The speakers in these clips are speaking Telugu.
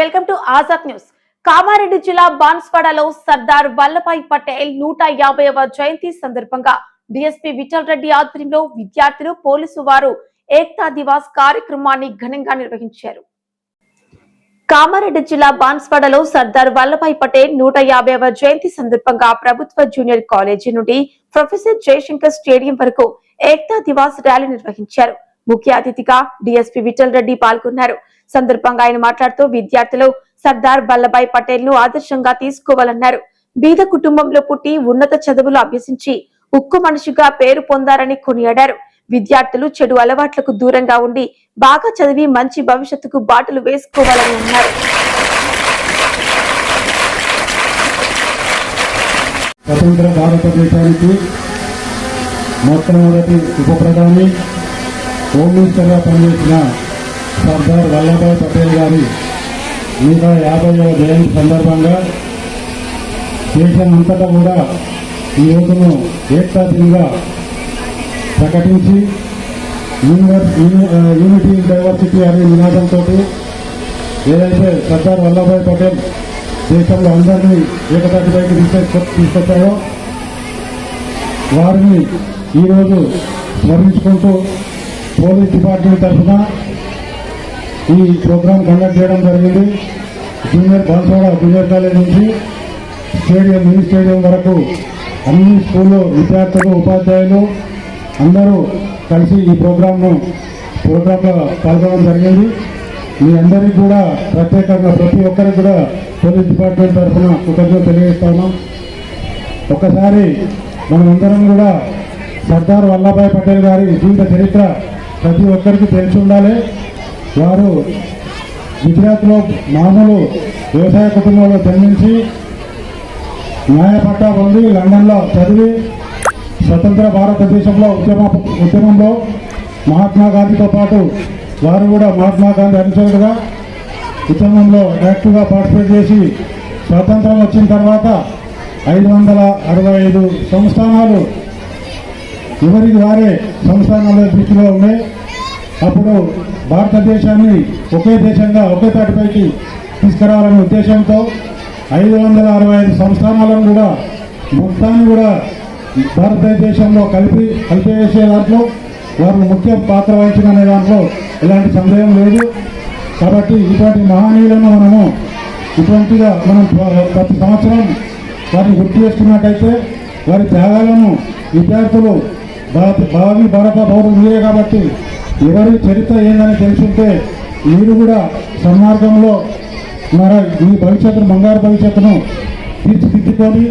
Welcome to Azad news. Kamareddy జిల్లా బాన్స్వాడలో సర్దార్ వల్లభాయ్ పటేల్ నూట యాభైవ జయంతి సందర్భంగా డిఎస్పీ విఠల్ రెడ్డి ఆధ్వర్యంలో విద్యార్థులు పోలీసు వారు ఏక్తా దివాస్ కార్యక్రమాన్ని ఘనంగా నిర్వహించారు. కామారెడ్డి జిల్లా బాన్స్వాడలో సర్దార్ వల్లభాయ్ పటేల్ నూట యాభైవ జయంతి సందర్భంగా ప్రభుత్వ జూనియర్ కాలేజీ నుండి ప్రొఫెసర్ జయశంకర్ స్టేడియం వరకు ఏక్తా దివాస్ ర్యాలీ నిర్వహించారు. ముఖ్య అతిథిగా డిఎస్పీ విఠల్ రెడ్డి పాల్గొన్నారు. సందర్భంగా ఆయన మాట్లాడుతూ విద్యార్థులు సర్దార్ వల్లభాయ్ పటేల్ను ఆదర్శంగా తీసుకోవాలన్నారు. బీద కుటుంబంలో పుట్టి ఉన్నత చదువులు అభ్యసించి ఉక్కు మనిషిగా పేరు పొందారని కొనియాడారు. విద్యార్థులు చెడు అలవాట్లకు దూరంగా ఉండి బాగా చదివి మంచి భవిష్యత్తుకు బాటలు వేసుకోవాలని అన్నారు. స్వతంత్ర భారతదేశానికి మొట్టమొదటి ఉప ప్రధాని హోమ్ మినిస్టర్గా పనిచేసిన సర్దార్ వల్లభాయ్ పటేల్ గారి నూట యాభైవ జయంతి సందర్భంగా దేశం అంతటా కూడా ఈ రోజును ఏక్తా దిన్గా ప్రకటించి యూని- యూనిటీ డైవర్సిటీ అనే నినాదంతో ఏదైతే సర్దార్ వల్లభాయ్ పటేల్ దేశంలో అందరినీ ఏకతాటిపైకి తీసుకొ తీసుకొచ్చారో వారిని ఈరోజు స్మరించుకుంటూ పోలీస్ డిపార్ట్మెంట్ తరఫున ఈ ప్రోగ్రాం కండక్ట్ చేయడం జరిగింది. జూనియర్ బాన్సవాడ జూనియర్ కాలేజ్ నుంచి స్టేడియం మినీ స్టేడియం వరకు అన్ని స్కూల్లో విద్యార్థులు ఉపాధ్యాయులు అందరూ కలిసి ఈ ప్రోగ్రాంను ప్రోగ్రాంలో పాల్గొనడం జరిగింది. మీ అందరికీ కూడా ప్రత్యేకంగా ప్రతి ఒక్కరికి కూడా పోలీస్ డిపార్ట్మెంట్ తరఫున కృతజ్ఞత తెలియజేస్తాను ఒక్కసారి మనమందరం కూడా సర్దార్ వల్లభాయ్ పటేల్ గారి జీవిత చరిత్ర ప్రతి ఒక్కరికి తెలిసి ఉండాలి. వారు గుజరాత్లో మామూలు వ్యవసాయ కుటుంబంలో జన్మించి న్యాయపట్టా పొంది లండన్లో చదివి స్వతంత్ర భారతదేశంలో ఉద్యమ ఉద్యమంలో మహాత్మా గాంధీతో పాటు వారు కూడా మహాత్మా గాంధీ అనుచరుడుగా ఉద్యమంలో యాక్టివ్గా పార్టిసిపేట్ చేసి స్వాతంత్రం వచ్చిన తర్వాత ఐదు వందల అరవై ఐదు సంస్థానాలు ఎవరికి వారే సంస్థానాల దృష్టిలో ఉన్నాయి. అప్పుడు భారతదేశాన్ని ఒకే దేశంగా ఒకే తాటిపైకి తీసుకురావాలనే ఉద్దేశంతో ఐదు వందల అరవై ఐదు సంస్థానాలను కూడా మొత్తాన్ని కూడా భారతదేశంలో కలిపి కలిపేసే దాంట్లో వారు ముఖ్య పాత్ర వహించిన దాంట్లో ఎలాంటి సందేహం లేదు. కాబట్టి ఇటువంటి మహనీయులను మనము ఇటువంటిగా మనం ప్రతి సంవత్సరం వారిని గుర్తు చేసుకున్నట్టయితే వారి త్యాగాలను విద్యార్థులు భారత భావి భారత పౌరులు కాబట్టి ఎవరి చరిత్ర ఏందని తెలుసుంటే మీరు కూడా సన్మార్గంలో మన మీ భవిష్యత్తును బంగారు భవిష్యత్తును తీర్చిదిద్దుకొని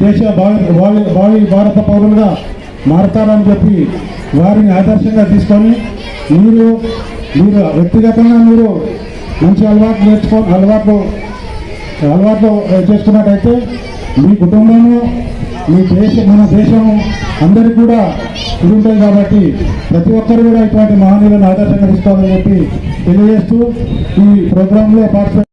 దేశ భావి భావి భావి భారత పౌరులుగా మారతారని చెప్పి వారిని ఆదర్శంగా తీసుకొని మీరు మీరు వ్యక్తిగతంగా మీరు మంచి అలవాట్లు నేర్చుకో అలవాట్లు అలవాట్లు చేసుకున్నట్టయితే మీ కుటుంబము మీ దేశ మన దేశము అందరికీ కూడా ఇది ఉంటుంది కాబట్టి ప్రతి ఒక్కరు కూడా ఇటువంటి మహనీయులను ఆదర్శంగా తీసుకోవాలని చెప్పి తెలియజేస్తూ ఈ ప్రోగ్రాంలో పార్టిసిపేట్